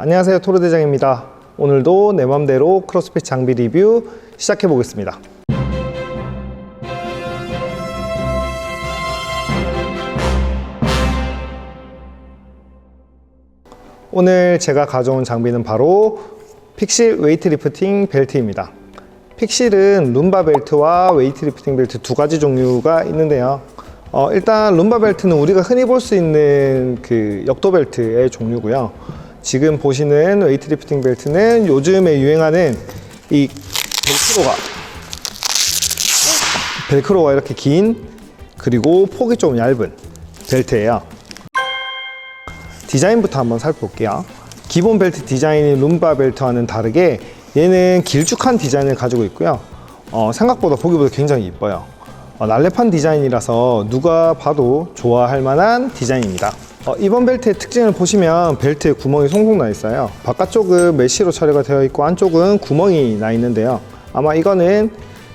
안녕하세요. 토르대장입니다. 오늘도 내 맘대로 크로스핏 장비 리뷰 시작해 보겠습니다. 오늘 제가 가져온 장비는 바로 픽실 웨이트 리프팅 벨트입니다. 픽실은 룸바 벨트와 웨이트 리프팅 벨트 두 가지 종류가 있는데요. 어, 일단 룸바 벨트는 우리가 흔히 볼 수 있는 그 역도 벨트의 종류고요 지금 보시는 웨이트 리프팅 벨트는 요즘에 유행하는 이 벨크로가 벨크로가 이렇게 긴 그리고 폭이 좀 얇은 벨트예요. 디자인부터 한번 살펴볼게요. 기본 벨트 디자인이 룸바 벨트와는 다르게 얘는 길쭉한 디자인을 가지고 있고요. 어, 생각보다 보기보다 굉장히 이뻐요 어, 날렵한 디자인이라서 누가 봐도 좋아할 만한 디자인입니다. 어, 이번 벨트의 특징을 보시면 벨트에 구멍이 송송 나 있어요. 바깥쪽은 메쉬로 처리가 되어 있고 안쪽은 구멍이 나 있는데요. 아마 이거는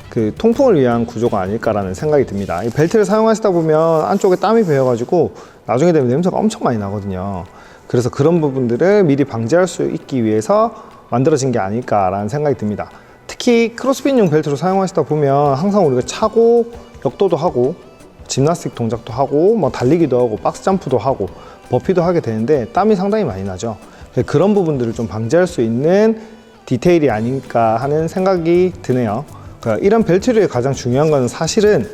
그 통풍을 위한 구조가 아닐까라는 생각이 듭니다. 이 벨트를 사용하시다 보면 안쪽에 땀이 배어 가지고 나중에 되면 냄새가 엄청 많이 나거든요. 그래서 그런 부분들을 미리 방지할 수 있기 위해서 만들어진 게 아닐까라는 생각이 듭니다. 특히 크로스핏용 벨트로 사용하시다 보면 항상 우리가 차고 역도도 하고 짐나스틱 동작도 하고 뭐 달리기도 하고 박스 점프도 하고 버피도 하게 되는데 땀이 상당히 많이 나죠. 그런 부분들을 좀 방지할 수 있는 디테일이 아닐까 하는 생각이 드네요. 그러니까 이런 벨트류의 가장 중요한 것은 사실은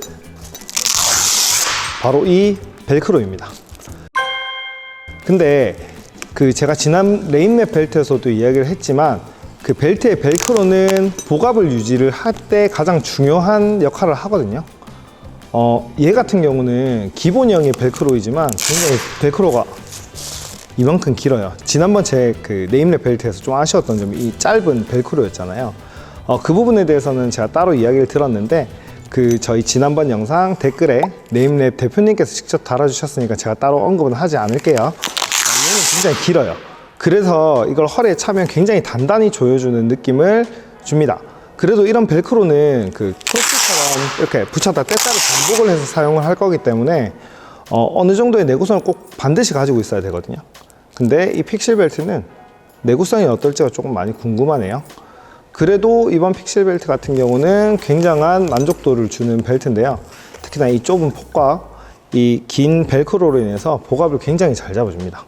바로 이 벨크로입니다. 근데 그 제가 지난 레인맵 벨트에서도 이야기를 했지만 그 벨트의 벨크로는 복압을 유지를 할 때 가장 중요한 역할을 하거든요 어, 얘 같은 경우는 기본형의 벨크로이지만 굉장히 벨크로가 이만큼 길어요. 지난번 제 그 네임랩 벨트에서 좀 아쉬웠던 점이 이 짧은 벨크로였잖아요. 어, 그 부분에 대해서는 제가 따로 이야기를 들었는데 그 저희 지난번 영상 댓글에 네임랩 대표님께서 직접 달아주셨으니까 제가 따로 언급은 하지 않을게요. 어, 얘는 굉장히 길어요. 그래서 이걸 허리에 차면 굉장히 단단히 조여주는 느낌을 줍니다. 그래도 이런 벨크로는 그 크로스처럼 이렇게 붙였다 뗐다를 반복을 해서 사용을 할 거기 때문에 어, 느 정도의 내구성을 꼭 반드시 가지고 있어야 되거든요. 근데 이 픽실 벨트는 내구성이 어떨지가 조금 많이 궁금하네요. 그래도 이번 픽실 벨트 같은 경우는 굉장한 만족도를 주는 벨트인데요. 특히나 이 좁은 폭과 이 긴 벨크로로 인해서 복압을 굉장히 잘 잡아줍니다.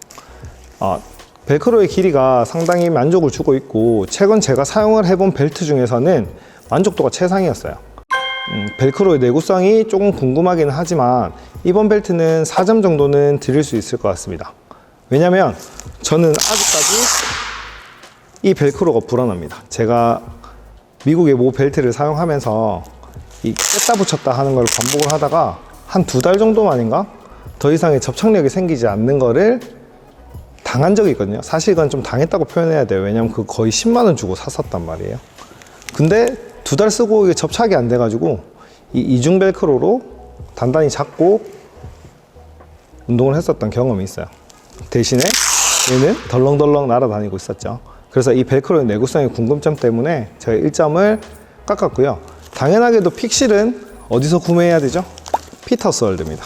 어, 벨크로의 길이가 상당히 만족을 주고 있고 최근 제가 사용을 해본 벨트 중에서는 만족도가 최상이었어요. 음, 벨크로의 내구성이 조금 궁금하기는 하지만 이번 벨트는 4점 정도는 드릴 수 있을 것 같습니다. 왜냐면 저는 아직까지 이 벨크로가 불안합니다. 제가 미국의 모 벨트를 사용하면서 이 뺐다 붙였다 하는 걸 반복을 하다가 한 두 달 정도 만인가 더 이상의 접착력이 생기지 않는 거를 당한 적이 있거든요. 사실 이건 좀 당했다고 표현해야 돼요. 왜냐면 그 거의 10만 원 주고 샀었단 말이에요. 근데 두 달 쓰고 이게 접착이 안 돼가지고 이 이중 벨크로로 단단히 잡고 운동을 했었던 경험이 있어요. 대신에 얘는 덜렁덜렁 날아다니고 있었죠. 그래서 이 벨크로의 내구성의 궁금점 때문에 제가 1점을 깎았고요. 당연하게도 픽실은 어디서 구매해야 되죠? 피터스 월드입니다.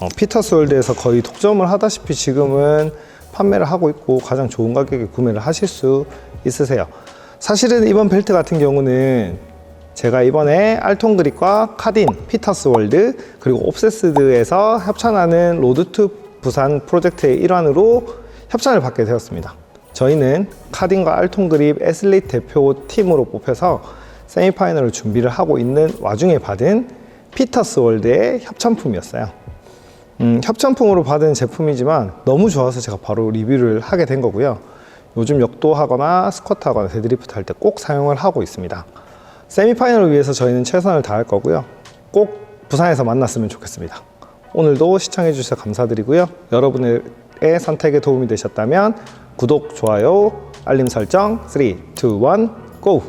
어, 피터스 월드에서 거의 독점을 하다시피 지금은 판매를 하고 있고 가장 좋은 가격에 구매를 하실 수 있으세요. 사실은 이번 벨트 같은 경우는 제가 이번에 알통 그립과 카딘, 피터스 월드, 그리고 옵세스드에서 협찬하는 로드투 부산 프로젝트의 일환으로 협찬을 받게 되었습니다. 저희는 카딘과 알통 그립 에슬릿 대표 팀으로 뽑혀서 세미파이널을 준비를 하고 있는 와중에 받은 피터스 월드의 협찬품이었어요. 음, 협찬품으로 받은 제품이지만 너무 좋아서 제가 바로 리뷰를 하게 된 거고요. 요즘 역도하거나 스쿼트 하거나 데드리프트 할 때 꼭 사용을 하고 있습니다. 세미파이널을 위해서 저희는 최선을 다할 거고요. 꼭 부산에서 만났으면 좋겠습니다. 오늘도 시청해 주셔서 감사드리고요. 여러분의 선택에 도움이 되셨다면 구독, 좋아요, 알림 설정 3, 2, 1, GO!